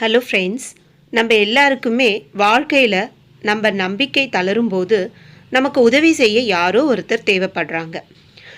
Hello friends நம்ம எல்லாருக்குமே வாழ்க்கையில் நம்ம நம்பிக்கை தளரும்போது நமக்கு உதவி செய்ய யாரோ ஒருத்தர் தேவைப்படுறாங்க.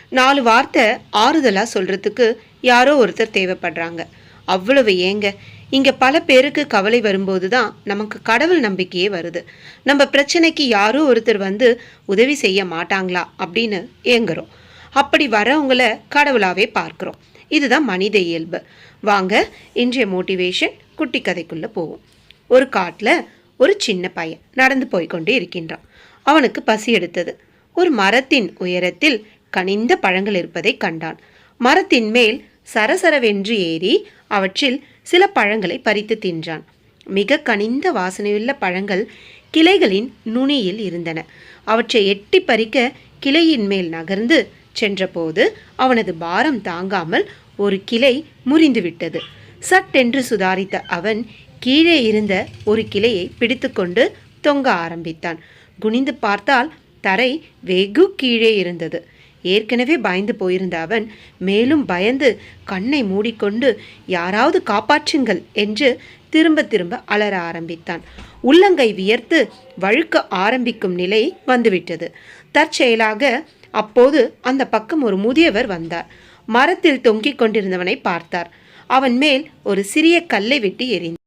நாலு வார்த்தை ஆறுதலாக சொல்கிறதுக்கு யாரோ ஒருத்தர் தேவைப்படுறாங்க. அவ்வளவு ஏங்க. இங்கே பல பேருக்கு கவலை வரும்போது தான் நமக்கு கடவுள் நம்பிக்கையே வருது. நம்ம பிரச்சனைக்கு யாரோ ஒருத்தர் வந்து உதவி செய்ய மாட்டாங்களா அப்படின்னு ஏங்குறோம். அப்படி வரவங்கள கடவுளாகவே பார்க்குறோம். இதுதான் மனித இயல்பு. வாங்க இன்றைய மோட்டிவேஷன் குட்டி கதைக்குள்ளே போவோம். ஒரு காட்டில் ஒரு சின்ன பையன் நடந்து போய்க்கொண்டே இருக்கின்றான். அவனுக்கு பசி எடுத்தது. ஒரு மரத்தின் உயரத்தில் கனிந்த பழங்கள் இருப்பதை கண்டான். மரத்தின் மேல் சரசரவென்று ஏறி அவற்றில் சில பழங்களை பறித்து தின்றான். மிக கனிந்த வாசனையுள்ள பழங்கள் கிளைகளின் நுனியில் இருந்தன. அவற்றை எட்டி பறிக்க கிளையின் மேல் நகர்ந்து சென்றபோது அவனது பாரம் தாங்காமல் ஒரு கிளை முறிந்துவிட்டது சட்டென்று சுதாரித்த அவன் கீழே இருந்த ஒரு கிளையை பிடித்துக்கொண்டு தொங்க ஆரம்பித்தான். குனிந்து பார்த்தால் தரை வெகு கீழே இருந்தது. ஏற்கனவே பயந்து போயிருந்த அவன் மேலும் பயந்து கண்ணை மூடிக்கொண்டு யாராவது காப்பாற்றுங்கள் என்று திரும்ப திரும்ப அலற ஆரம்பித்தான். உள்ளங்கை வியர்த்து வழுக்க ஆரம்பிக்கும் நிலை வந்துவிட்டது. தற்செயலாக அப்போது அந்த பக்கம் ஒரு முதியவர் வந்தார். மரத்தில் தொங்கிக் கொண்டிருந்தவனை பார்த்தார். அவன் மேல் ஒரு சிறிய கல்லை விட்டு எறிந்தான்.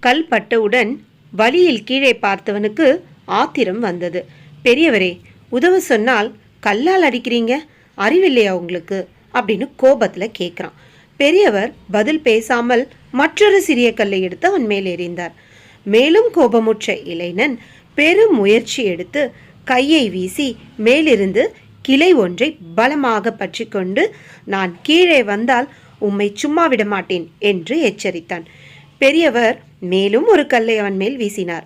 கல் பட்டவுடன் வழியில் கீழே பார்த்தவனுக்கு ஆத்திரம் வந்தது. பெரியவரே உதவ சொன்னால் கல்லால் அடிக்கிறீங்க? அறிவில்லையா உங்களுக்கு? அப்படின்னு கோபத்தில் கேட்குறான் பெரியவர் பதில் பேசாமல் மற்றொரு சிறிய கல்லை எடுத்து அவன் மேல் எறிந்தார். மேலும் கோபமுற்ற இளைஞன் பெரும் முயற்சி எடுத்து கையை வீசி மேலிருந்து கிளை ஒன்றை பலமாக பற்றி கொண்டு நான் கீழே வந்தால் உம்மை சும்மா விட மாட்டேன் என்று எச்சரித்தான். பெரியவர் மேலும் ஒரு கல்லை அவன் மேல் வீசினார்.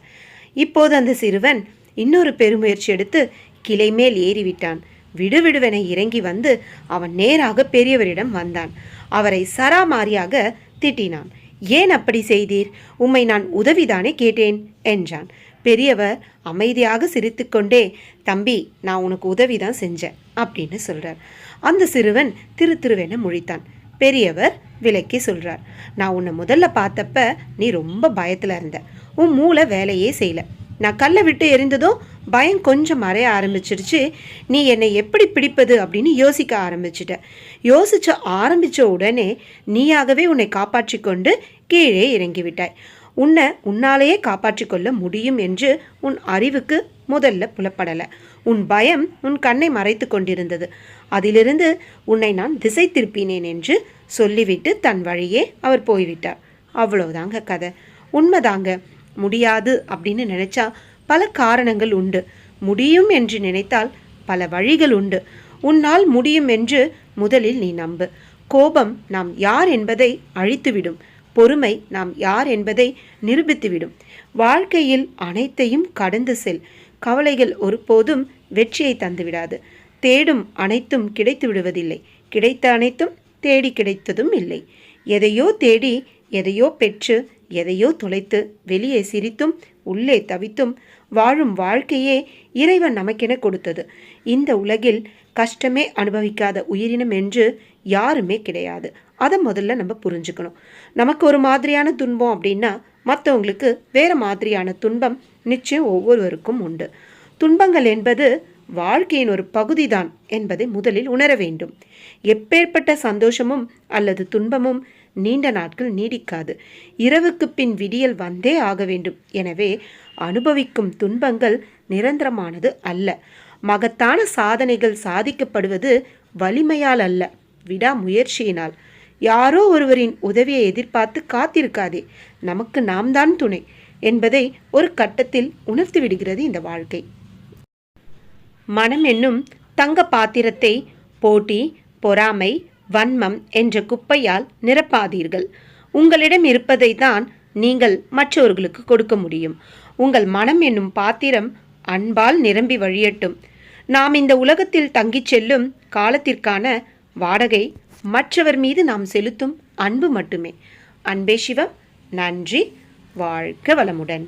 இப்போது அந்த சிறுவன் இன்னொரு பெருமுயற்சி எடுத்து கிளை மேல் ஏறிவிட்டான். விடுவிடுவென இறங்கி வந்து அவன் நேராக பெரியவரிடம் வந்தான். அவரை சராமாரியாக திட்டினான். ஏன் அப்படி செய்தீர்? உம்மை நான் உதவிதானே கேட்டேன் என்றான். பெரியவர் அமைதியாக சிரித்துக்கொண்டே தம்பி நான் உனக்கு உதவி தான் செஞ்சேன் அப்படின்னு சொல்றார். அந்த சிறுவன் திரு திருவென முழித்தான். பெரியவர் விலக்கி சொல்கிறார் நான் உன்னை முதல்ல பார்த்தப்ப நீ ரொம்ப பயத்தில் இருந்த. உன் மூளை வேலையே செய்யல. நான் கல்லை விட்டு எரிந்ததும் பயம் கொஞ்சம் மறைய ஆரம்பிச்சிருச்சு. நீ என்னை எப்படி பிடிப்பது? அப்படின்னு யோசிக்க ஆரம்பிச்சிட்ட. யோசிச்ச ஆரம்பிச்ச உடனே நீயாகவே உன்னை காப்பாற்றி கொண்டு கீழே இறங்கிவிட்டாய். உன்னை உன்னாலேயே காப்பாற்றிக் கொள்ள முடியும் என்று உன் அறிவுக்கு முதல்ல புலப்படலை. உன் பயம் உன் கண்ணை மறைத்து கொண்டிருந்தது. அதிலிருந்து உன்னை நான் திசை திருப்பினேன் என்று சொல்லிவிட்டு தன் வழியே அவர் போய்விட்டார். அவ்வளோதாங்க கதை. உண்மைதாங்க. முடியாது அப்படின்னு நினச்சா பல காரணங்கள் உண்டு. முடியும் என்று நினைத்தால் பல வழிகள் உண்டு. உன்னால் முடியும் என்று முதலில் நீ நம்பு. கோபம் நாம் யார் என்பதை அழித்துவிடும். பொறுமை நாம் யார் என்பதை நிரூபித்துவிடும். வாழ்க்கையில் அனைத்தையும் கடந்து செல். கவலைகள் ஒருபோதும் வெற்றியை தந்துவிடாது. தேடும் அனைத்தும் கிடைத்து விடுவதில்லை கிடைத்த அனைத்தும் தேடி கிடைத்ததும் இல்லை. எதையோ தேடி எதையோ பெற்று எதையோ தொலைத்து வெளியே சிரித்தும் உள்ளே தவித்தும் வாழும் வாழ்க்கையே இறைவன் நமக்கென கொடுத்தது. இந்த உலகில் கஷ்டமே அனுபவிக்காத உயிரினம் என்று யாருமே கிடையாது. அதை முதல்ல நம்ம புரிஞ்சுக்கணும். நமக்கு ஒரு மாதிரியான துன்பம் அப்படின்னா மற்றவங்களுக்கு வேறு மாதிரியான துன்பம் நிச்சயம் ஒவ்வொருவருக்கும் உண்டு. துன்பங்கள் என்பது வாழ்க்கையின் ஒரு பகுதிதான் என்பதை முதலில் உணர வேண்டும். எப்பேற்பட்ட சந்தோஷமும் அல்லது துன்பமும் நீண்ட நாட்கள் நீடிக்காது. இரவுக்கு பின் விடியல் வந்தே ஆக வேண்டும். எனவே அனுபவிக்கும் துன்பங்கள் நிரந்தரமானது அல்ல. மகத்தான சாதனைகள் சாதிக்கப்படுவது வலிமையால் அல்ல. விடாமுயற்சியினால். யாரோ ஒருவரின் உதவியை எதிர்பார்த்து காத்திருக்காதே நமக்கு நாம் தான் துணை என்பதை ஒரு கட்டத்தில் உணர்த்தி விடுகிறது இந்த வாழ்க்கை. மனம் என்னும் தங்க பாத்திரத்தை போட்டி பொறாமை வன்மம் என்ற குப்பையால் நிரப்பாதீர்கள். உங்களிடம் இருப்பதை தான் நீங்கள் மற்றவர்களுக்கு கொடுக்க முடியும். உங்கள் மனம் என்னும் பாத்திரம் அன்பால் நிரம்பி வழியட்டும். நாம் இந்த உலகத்தில் தங்கிச் செல்லும் காலத்திற்கான வாடகை மற்றவர் மீது நாம் செலுத்தும் அன்பு மட்டுமே. அன்பே சிவம் நன்றி வாழ்க வளமுடன்.